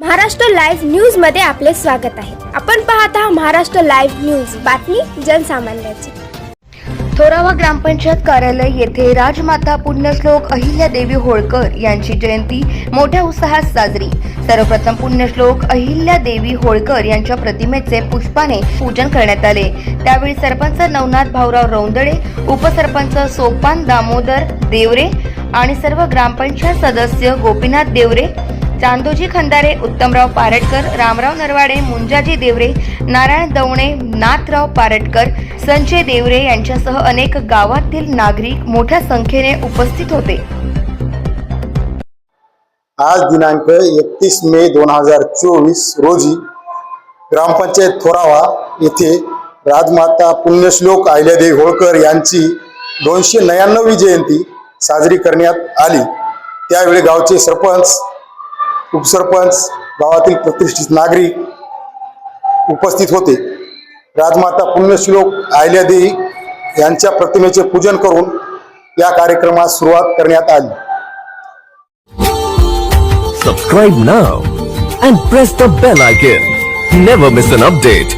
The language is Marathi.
महाराष्ट्र लाईव्ह न्यूजमध्ये आपले स्वागत आहे. आपण पाहत आहात महाराष्ट्र लाईव्ह न्यूज. बातमी जनसामान्याची. थोरावा ग्रामपंचायत कार्यालय येथे राजमाता पुण्यश्लोक अहिल्यादेवी होळकर यांची जयंती मोठ्या उत्साहात साजरी. सर्वप्रथम पुण्यश्लोक अहिल्यादेवी होळकर यांच्या प्रतिमेचे पुष्पाने पूजन करण्यात आले. त्यावेळी सरपंच नवनाथ भाऊराव रौंदळे उपसरपंच सोपान दामोदर देवरे आणि सर्व ग्रामपंचायत सदस्य गोपीनाथ देवरे चांदोजी खंदारे उत्तमराव पारटकर रामराव नरवाडे मुंजाजी देवरे नारायण दवणे नाथराव पारटकर संजय देवरे यांच्यासह अनेक गावातील नागरिक मोठ्या संख्येने उपस्थित होते. आज दिनांक एकतीस मे दोन हजार चोवीस रोजी ग्रामपंचायत थोरावा येथे राजमाता पुण्यश्लोक अहिल्यादेवी होळकर यांची दोनशे नव्याण्णवी जयंती साजरी करण्यात आली. त्यावेळी गावचे सरपंच उपसरपंच गावातील प्रतिष्ठित नागरिक उपस्थित होते. राजमाता पुण्यश्लोक अहिल्यादेवी यांच्या प्रतिमेचे पूजन करून या कार्यक्रमास सुरुवात करण्यात आली. Subscribe now and press the bell icon never miss an update